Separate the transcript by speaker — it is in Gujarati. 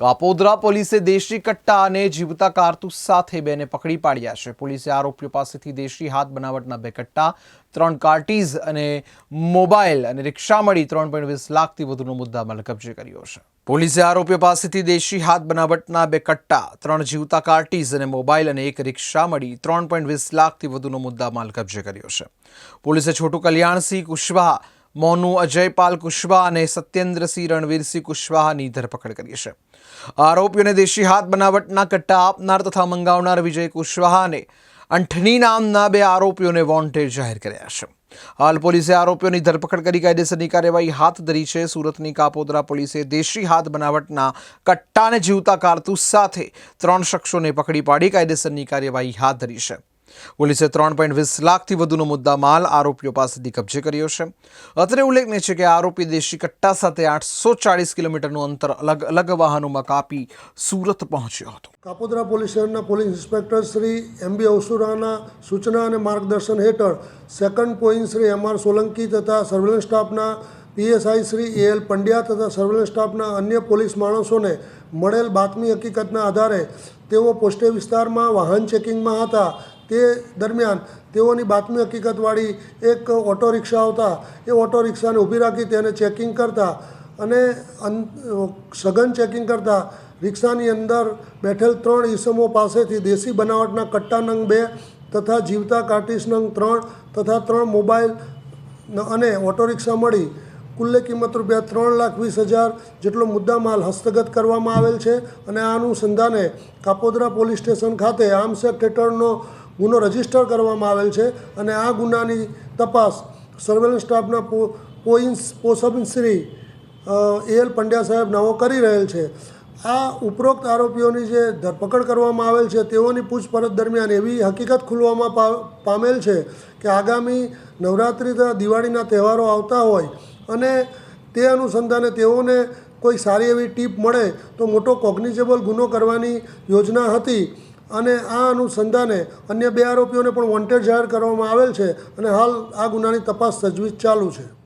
Speaker 1: કાપોદ્રા પોલીસે દેશી કટ્ટા અને જીવતા કારતૂસ સાથે બેને પકડી પાડ્યા છે. પોલીસે આરોપીઓ પાસેથી દેશી હાથ બનાવટના બે કટ્ટા, ત્રણ કાર્ટીઝ અને મોબાઈલ અને રિક્ષા મળી ત્રણ પોઈન્ટ વીસ લાખથી વધુનો મુદ્દામાલ કબજે કર્યો છે. પોલીસે આરોપીઓ પાસેથી દેશી હાથ બનાવટના બે કટ્ટા, ત્રણ જીવતા કાર્ટીઝ અને મોબાઈલ અને એક રિક્ષા મળી ત્રણ પોઈન્ટ વીસ લાખથી વધુનો મુદ્દામાલ કબજે કર્યો છે. પોલીસે છોટુ કલ્યાણસિંહ કુશવાહા મોનુ, અજયપાલ કુશવાહ અને સત્યેન્દ્રસિંહ રણવીરસિંહ કુશવાહાની ધરપકડ કરી છે. આરોપીઓને દેશી હાથ બનાવટના કટ્ટા આપનાર તથા મંગાવનાર વિજય કુશવાહાને અંઠની નામના બે આરોપીઓને વોન્ટેડ જાહેર કર્યા છે. હાલ પોલીસે આરોપીઓની ધરપકડ કરી કાયદેસરની કાર્યવાહી હાથ ધરી છે. સુરતની કાપોદરા પોલીસે દેશી હાથ બનાવટના કટ્ટાને જીવતા કારતૂસ સાથે ત્રણ શખ્સોને પકડી પાડી કાયદેસરની કાર્યવાહી હાથ ધરી છે. પોલીસે ત્રણ પોઈન્ટ વીસ લાખથી વધુનો મુદ્દા માલ આરોપીઓ પાસેથી કબજે કર્યો છે. અત્રે ઉલ્લેખનીય છે કે આરોપી દેશી કટ્ટા સાથે આઠસો ચાળીસ કિલોમીટરનું અંતર અલગ અલગ વાહનોમાં કાપી સુરત પહોંચ્યો હતો.
Speaker 2: કાપોદરા પોલીસ સ્ટેશનના police inspector Shri M B અવસુરાના સૂચના અને માર્ગદર્શન હેઠળ second point Shri M R Solanki તથા સર્વેલન્સ સ્ટાફના PSI Shri A L Pandya તથા સર્વેલન્સ સ્ટાફના અન્ય પોલીસ માણસોને મળેલ બાતમી હકીકતના આધારે તેઓ પોસ્ટે વિસ્તારમાં વાહન ચેકિંગમાં હતા. તે દરમિયાન તેઓની બાતમી હકીકતવાળી એક ઓટો રિક્ષા આવતા, એ ઓટો રિક્ષાને ઊભી રાખી તેને ચેકિંગ કરતા અને સઘન ચેકિંગ કરતા રિક્ષાની અંદર બેઠેલ ત્રણ ઈસમો પાસેથી દેશી બનાવટના કટ્ટા નંગ બે તથા જીવતા કાર્ટિસ નંગ ત્રણ તથા ત્રણ મોબાઈલ અને ઓટો રિક્ષા મળી. કુલ્લે કિંમત રૂપિયા ત્રણ લાખ વીસ હજાર જેટલો મુદ્દામાલ હસ્તગત કરવામાં આવેલ છે અને આ અનુસંધાને કાપોદરા પોલીસ સ્ટેશન ખાતે આર્મ્સ એક્ટ હેઠળનો ગુનો રજિસ્ટર કરવામાં આવેલ છે અને આ ગુનાની તપાસ સર્વેલન્સ સ્ટાફના પો પોઈન્સ એ એલ પંડ્યા સાહેબ નવો કરી રહેલ છે. આ ઉપરોક્ત આરોપીઓની જે ધરપકડ કરવામાં આવેલ છે તેઓની પૂછપરછ દરમિયાન એવી હકીકત ખુલવામાં પામેલ છે કે આગામી નવરાત્રિ દિવાળીના તહેવારો આવતા હોય અને તે અનુસંધાને તેઓને કોઈ સારી એવી ટીપ મળે તો મોટો કોગ્નિઝેબલ ગુનો કરવાની યોજના હતી. અને આ અનુસંધાને અન્ય બે આરોપીઓને પણ વોન્ટેડ જાહેર કરવામાં આવેલ છે અને હાલ આ ગુનાની તપાસ તજવીજ ચાલુ છે.